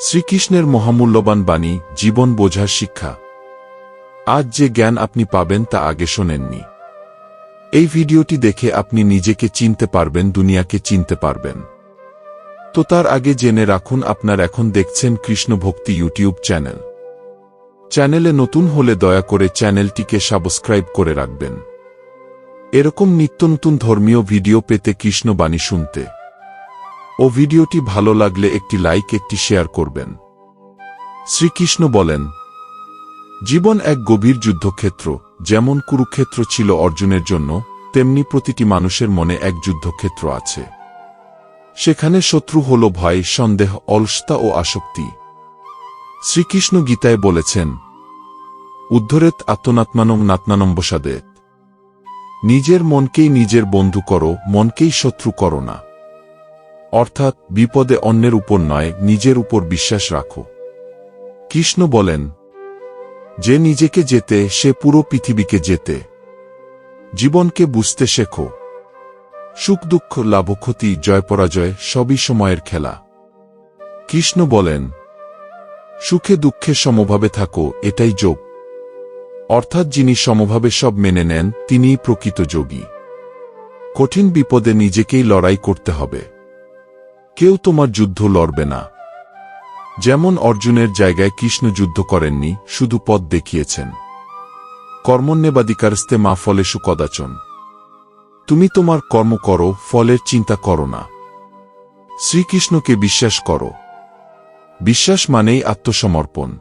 শ্রীকৃষ্ণের মহামূল্যবান বাণী, জীবন বোঝার শিক্ষা। আজ যে জ্ঞান আপনি পাবেন তা আগে শোনেননি। এই ভিডিওটি দেখে আপনি নিজেকে চিনতে পারবেন, দুনিয়াকে চিনতে পারবেন। তো তার আগে জেনে রাখুন, আপনার এখন দেখছেন কৃষ্ণ ভক্তি ইউটিউব চ্যানেল। চ্যানেলে নতুন হলে দয়া করে চ্যানেলটিকে সাবস্ক্রাইব করে রাখবেন। এরকম নিত্য নতুন ধর্মীয় ভিডিও পেতে কৃষ্ণবাণী শুনতে। ও ভিডিওটি ভালো লাগলে একটি লাইক, একটি শেয়ার করবেন। শ্রীকৃষ্ণ বলেন, জীবন এক গভীর যুদ্ধক্ষেত্র, যেমন কুরুক্ষেত্র ছিল অর্জুনের জন্য, তেমনি প্রতিটি মানুষের মনে এক যুদ্ধক্ষেত্র আছে। সেখানে শত্রু হল ভয়, সন্দেহ, অলসতা ও আসক্তি। শ্রীকৃষ্ণ গীতায় বলেছেন, উদ্ধরেত আত্মনাত্মানম নাত্মানম্বসাদেত নিজের মনকেই নিজের বন্ধু করো, মনকেই শত্রু করো না। অর্থাৎ বিপদে অন্যের উপর নয়, নিজের উপর বিশ্বাস রাখো। কৃষ্ণ বলেন, যে নিজেকে যেতে সে পুরো পৃথিবীকে যেতে জীবনকে বুঝতে শেখো। সুখ, দুঃখ, লাভ ক্ষতি, জয়, পরাজয়, সবই সময়ের খেলা। কৃষ্ণ বলেন, সুখে, দুঃখে সমভাবে থাকো, এটাই যোগ। অর্থাৎ যিনি সমভাবে সব মেনে নেন, তিনিই প্রকৃত যোগী। কঠিন বিপদে নিজেকেই লড়াই করতে হবে। কেউ তোমার যুদ্ধ লড়বে না। যেমন অর্জুনের জায়গায় কৃষ্ণ যুদ্ধ করেননি, শুধু পথ দেখিয়েছেন। কর্মণ্যবাদিকারস্তে মা ফলেশু কদাচন তুমি তোমার কর্ম করো, ফলের চিন্তা করো না। শ্রীকৃষ্ণকে বিশ্বাস করো। বিশ্বাস মানেই আত্মসমর্পণ।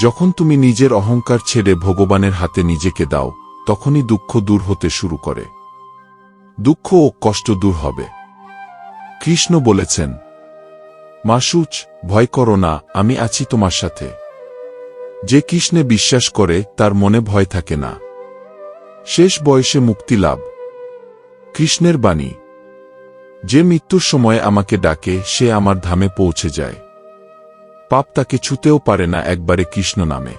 যখন তুমি নিজের অহংকার ছেড়ে ভগবানের হাতে নিজেকে দাও, তখনই দুঃখ দূর হতে শুরু করে। দুঃখ ও কষ্ট দূর হবে। কৃষ্ণ বলেছেন, মাসুচ, ভয় করো না, আমি আছি তোমার সাথে। যে কৃষ্ণে বিশ্বাস করে, তার মনে ভয় থাকে না। শেষ বয়সে মুক্তি লাভ। কৃষ্ণের বাণী। যে মৃত্যুর সময় আমাকে ডাকে, সে আমার ধামে পৌঁছে যায়। পাপ তাকে ছুতেও পারে না একবারে কৃষ্ণ নামে।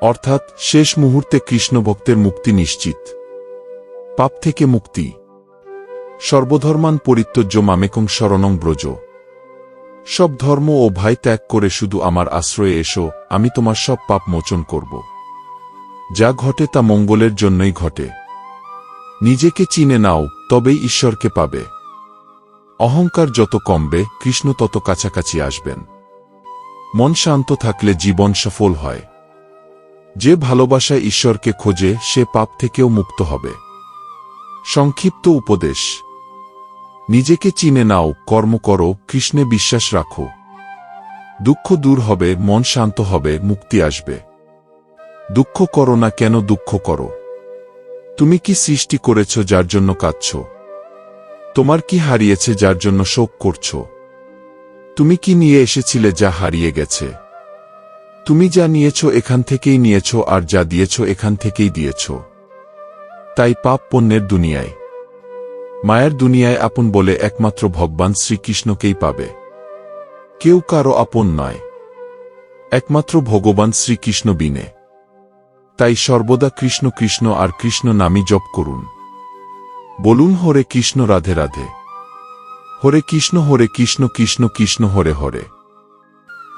অর্থাৎ, শেষ মুহূর্তে কৃষ্ণ ভক্তের মুক্তি নিশ্চিত। পাপ থেকে মুক্তি। সর্বধর্মান পরিত্যজ্য মামেকং শরণং ব্রজ। সব ধর্ম ও ভাই ত্যাগ করে শুধু আমার আশ্রয়ে এসো, আমি তোমার সব পাপ মোচন করব। যা ঘটে তা মঙ্গলের জন্যই ঘটে। নিজেকে চিনে নাও, তবেই ঈশ্বরকে পাবে। অহংকার যত কমবে, কৃষ্ণ তত কাছাকাছি আসবেন। মন শান্ত থাকলে জীবন সফল হয়। যে ভালোবাসায় ঈশ্বরকে খোঁজে, সে পাপ থেকেও মুক্ত হবে। সংক্ষিপ্ত উপদেশ। নিজেকে চিনে নাও, কর্ম করো, কৃষ্ণে বিশ্বাস রাখো। দুঃখ দূর হবে, মন শান্ত হবে, মুক্তি আসবে। দুঃখ করো না কেন দুঃখ করো। তুমি কি সৃষ্টি করেছ যার জন্য কাঁদছ? তোমার কি হারিয়েছে যার জন্য শোক করছ? তুমি কি নিয়ে এসেছিলে যা হারিয়ে গেছে? তুমি যা নিয়েছ এখান থেকেই নিয়েছ আর যা দিয়েছ এখান থেকেই দিয়েছ। তাই পাপ পণ্যের দুনিয়ায়। মায়ের দুনিয়ায় আপন বলে একমাত্র ভগবান শ্রীকৃষ্ণকেই পাবে। কেউ কারও আপন নয়। একমাত্র ভগবান শ্রীকৃষ্ণ বিনে। তাই সর্বদা কৃষ্ণ কৃষ্ণ আর কৃষ্ণ নামই জপ করুন। বলুন, হরে কৃষ্ণ, রাধে রাধে। হরে কৃষ্ণ হরে কৃষ্ণ কৃষ্ণ কৃষ্ণ, হরে হরে।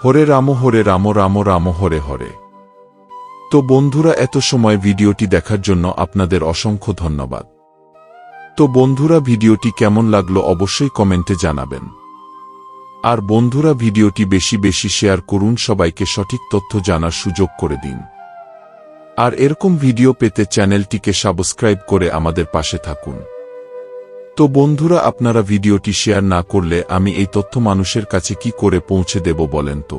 হরে রাম হরে রাম রাম রাম, হরে হরে। তো বন্ধুরা, এত সময় ভিডিওটি দেখার জন্য আপনাদের অসংখ্য ধন্যবাদ। তো বন্ধুরা ভিডিওটি কেমন লাগল অবশ্যই কমেন্টে জানাবেন। আর বন্ধুরা ভিডিওটি বেশি বেশি শেয়ার করুন, সবাইকে সঠিক তথ্য জানার সুযোগ করে দিন। আর এরকম ভিডিও পেতে চ্যানেলটিকে সাবস্ক্রাইব করে আমাদের পাশে থাকুন। তো বন্ধুরা, আপনারা ভিডিওটি শেয়ার না করলে আমি এই তথ্য মানুষের কাছে কি করে পৌঁছে দেব বলেন তো?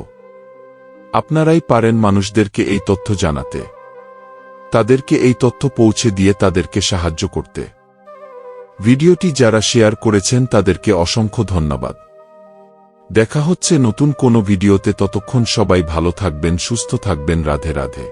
আপনারাই পারেন মানুষদেরকে এই তথ্য জানাতে। তাদেরকে এই তথ্য পৌঁছে দিয়ে তাদেরকে সাহায্য করতে। ভিডিওটি যারা শেয়ার করেছেন তাদেরকে অসংখ্য ধন্যবাদ। দেখা হচ্ছে নতুন কোনো ভিডিওতে, ততক্ষণ সবাই ভালো থাকবেন, সুস্থ থাকবেন, রাধে রাধে।